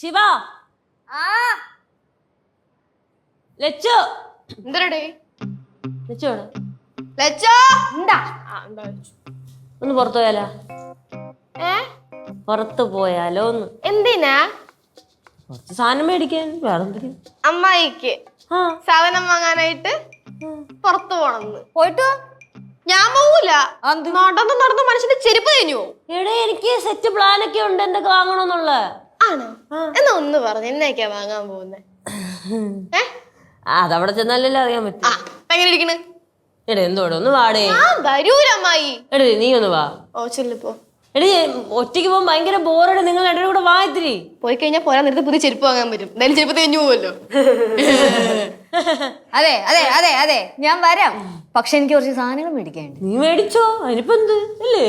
Shiva. ആ. ലച്ചോ. എന്തരടേ? ലച്ചോ എവിടെ? ലച്ചോ. ഉണ്ടാ ഒന്ന് പുറത്തു പോയാലോ? ഏ? പുറത്ത് പോയാലോ ഒന്ന്. എന്തിനാ? കുറച്ച് സാധനം മേടിക്കാൻ വേറെ എന്തെങ്കിലും. അമ്മായിക്ക്. ആ. സാധനം വാങ്ങാനായിട്ട് പുറത്തു പോണെന്ന്. പോയിട്ട് ഞാൻ പോവൂല. നടന്നു നടന്ന് മനുഷ്യന്റെ ചെരുപ്പ് കഴിഞ്ഞു എടേ എനിക്ക് സെറ്റ് പ്ലാൻ ഒക്കെ ഉണ്ട് എന്തൊക്കെ വാങ്ങണമെന്നുള്ള ആണോ? എന്നാ ഒന്ന് പറഞ്ഞു എന്നൊക്കെയാ വാങ്ങാൻ പോകുന്നേ? ഏ? അതവിടെ ചെന്നാലല്ലേ അറിയാൻ പറ്റും. എങ്ങനെ ഇരിക്കണ്? എടേ എന്തോടെ ഒന്ന് വാടേ. അമ്മായി. എടേ നീ ഒന്ന് വാ. ഓ ചെല്ലിപ്പോ എടേ ഒറ്റയ്ക്ക് പോകുമ്പോൾ ഭയങ്കര ബോറടി നിങ്ങൾ രണ്ടും കൂടെ വായത്തിരി പോയി കഴിഞ്ഞാൽ പോരാൻ നേരത്തെ പുതിയ ചെരുപ്പ് വാങ്ങാൻ പറ്റും എന്തായാലും ചെരുപ്പ് തെഞ്ഞു പോവല്ലോ. അതെ അതെ അതെ അതെ ഞാൻ വരാം. പക്ഷെ എനിക്ക് കുറച്ച് സാധനങ്ങൾ മേടിക്കാനുണ്ട്. നീ മേടിച്ചോ? അതിനിപ്പോ എന്ത്? അല്ലേ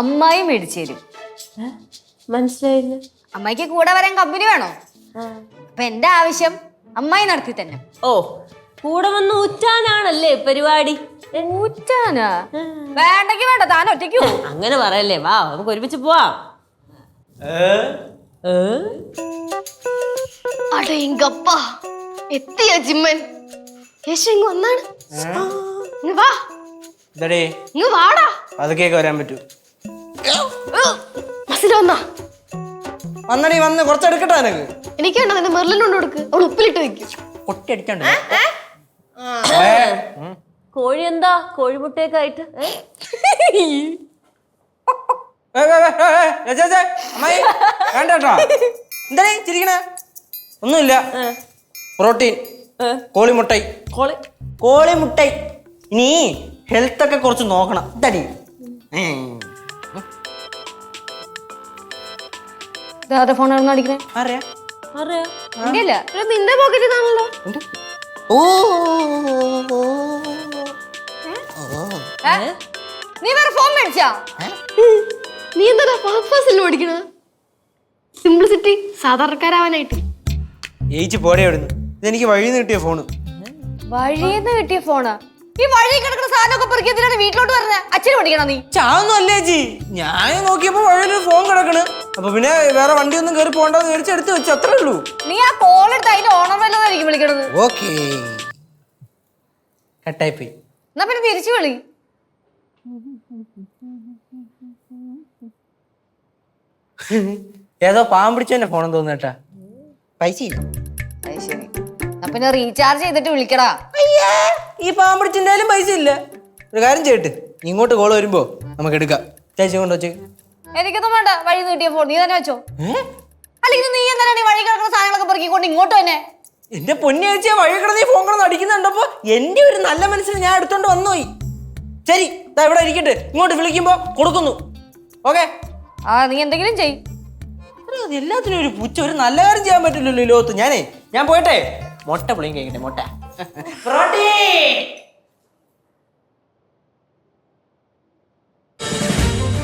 അമ്മായി മേടിച്ചു തരും? മനസ്സിലായില്ല. അമ്മയ്ക്ക് കൂടെ വരാൻ കമ്പനി വേണോ? അപ്പൊ എന്റെ ആവശ്യം അമ്മായി നടത്തി തന്നെ. ഓ. കൂടെ വന്ന് ഉറ്റാനാണല്ലേ പരിപാടി? ഊറ്റാനാ? വേണ്ടെങ്കി വേണ്ട താൻ ഒറ്റയ്ക്ക് അങ്ങനെ പറയല്ലേ വാ നമുക്ക് ഒരുമിച്ച് പോവാം. എത്തിയ ജിമ്മൻ? യേശു ഇങ്ങ് വന്നാണ്. ഇങ്ങ് വാ. ഇങ്ങ് വാടാ. അതൊക്കെയൊക്കെ വരാൻ പറ്റൂ. മസിൽ വന്നാ. വന്നടി വന്ന് കുറച്ചെടുക്കട്ടെ നിനക്ക്. എനിക്ക് വേണ്ട നിന്റെ മെറിലിന് കൊണ്ട് കൊടുക്ക്. അവൾ ഉപ്പിലിട്ട് വെക്കും. പൊട്ടി അടിക്കണ്ട കോഴി എന്താ? കോഴിമുട്ടയൊക്കെ ആയിട്ട് ഏ? വേണ്ട കേട്ടോ എന്താടേ ചിരിക്കണ? ഒന്നുമില്ല. പ്രോട്ടീൻ കോളിമുട്ടൈ. കോളി. കോളിമുട്ടൈ. നീ ഹെൽത്ത് ഒക്കെ കുറച്ച് നോക്കണം. ഇതടി. ഇതാരുടെ ഫോൺ ആണെന്ന് അടിക്കണേ അറിയാ അറിയാ എന്റെ അല്ല നിന്റെ പോക്കറ്റിൽ നിന്നാണല്ലോ ഓ. ഏ? നീ വേറെ ഫോൺ മേടിച്ചാ? നീ എന്താ പർപ്പസിൽ പഠിക്കണ സിംപ്ലിസിറ്റി സാധാരണക്കാരാവാനായിട്ട്. ഏച്ചി പോടെ അവിടുന്ന്. ഇതെനിക്ക് വഴി കിട്ടിയ ഫോണ് വഴിന്ന് കിട്ടിയ ഫോണാ ഈ വഴി കിടക്കുന്ന സാധനമൊക്കെ പെറുക്കി എന്തിനാണ് വീട്ടിലോട്ട് വരുന്നത് അച്ഛനെ പഠിക്കണോ നീ? ചാവൊന്നും അല്ലേ ചേച്ചി ഞാൻ നോക്കിയപ്പോ വഴിയിൽ ഫോൺ കിടക്കണ്. അപ്പൊ പിന്നെ വേറെ വണ്ടി ഒന്നും കയറി പോണ്ടെന്ന് മേടിച്ച് എടുത്ത് വെച്ചു. അത്രേ ഉള്ളൂ. നീ ആ കോൾ എടുത്ത് അതിന്റെ ഓണർ വല്ലതായിരിക്കും വിളിക്കണത്. ഓക്കേ കട്ടായി പോയി എന്നാ പിന്നെ തിരിച്ചു വിളി. ഏതോ പാവം പിടിച്ചെന്നെ ഫോണെന്ന് തോന്നേട്ടാ കേട്ടാ. പൈസ ഇല്ല? അത് ശരി. എന്നാ പിന്നെ റീചാർജ് ചെയ്തിട്ട് വിളിക്കടാ. അയ്യേ ഈ പാവം പിടിച്ചിട്ടുണ്ടായാലും പൈസ ഇല്ല. ഒരു കാര്യം ചെയ്യട്ട്. നീ ഇങ്ങോട്ട് കോൾ വരുമ്പോ നമുക്ക് എടുക്കാം. ചേച്ചി കൊണ്ട് വെച്ച് എനിക്കൊന്നും വേണ്ട. വഴി കിട്ടിയ ഫോൺ നീ തന്നെ വെച്ചോ. അല്ലെങ്കിൽ നീ എന്താണ് വഴി കിടക്കുന്ന സാധനങ്ങളൊക്കെ പെറുക്കിക്കൊണ്ട് ഇങ്ങോട്ട് തന്നെ എന്റെ പൊന്നി വഴി കിടന്ന് ഫോൺ കിടന്ന് അടിക്കുന്നുണ്ടപ്പോ എന്റെ ഒരു നല്ല മനസ്സിന് ഞാൻ എടുത്തോണ്ട് വന്നോയി ശരി ദാ ഇവിടെ ഇരിക്കട്ടെ. ഇങ്ങോട്ട് വിളിക്കുമ്പോ കൊടുക്കുന്നു. ഓക്കെ? ആ നീ എന്തെങ്കിലും ചെയ്. എല്ലാത്തിനും ഒരു പുച്ച ഒരു നല്ല കാര്യം ചെയ്യാൻ പറ്റില്ലല്ലോ ലോകത്ത്. ഞാനേ ഞാൻ പോയട്ടെ? മുട്ട പുളിയും കഴിക്കട്ടെ മുട്ട.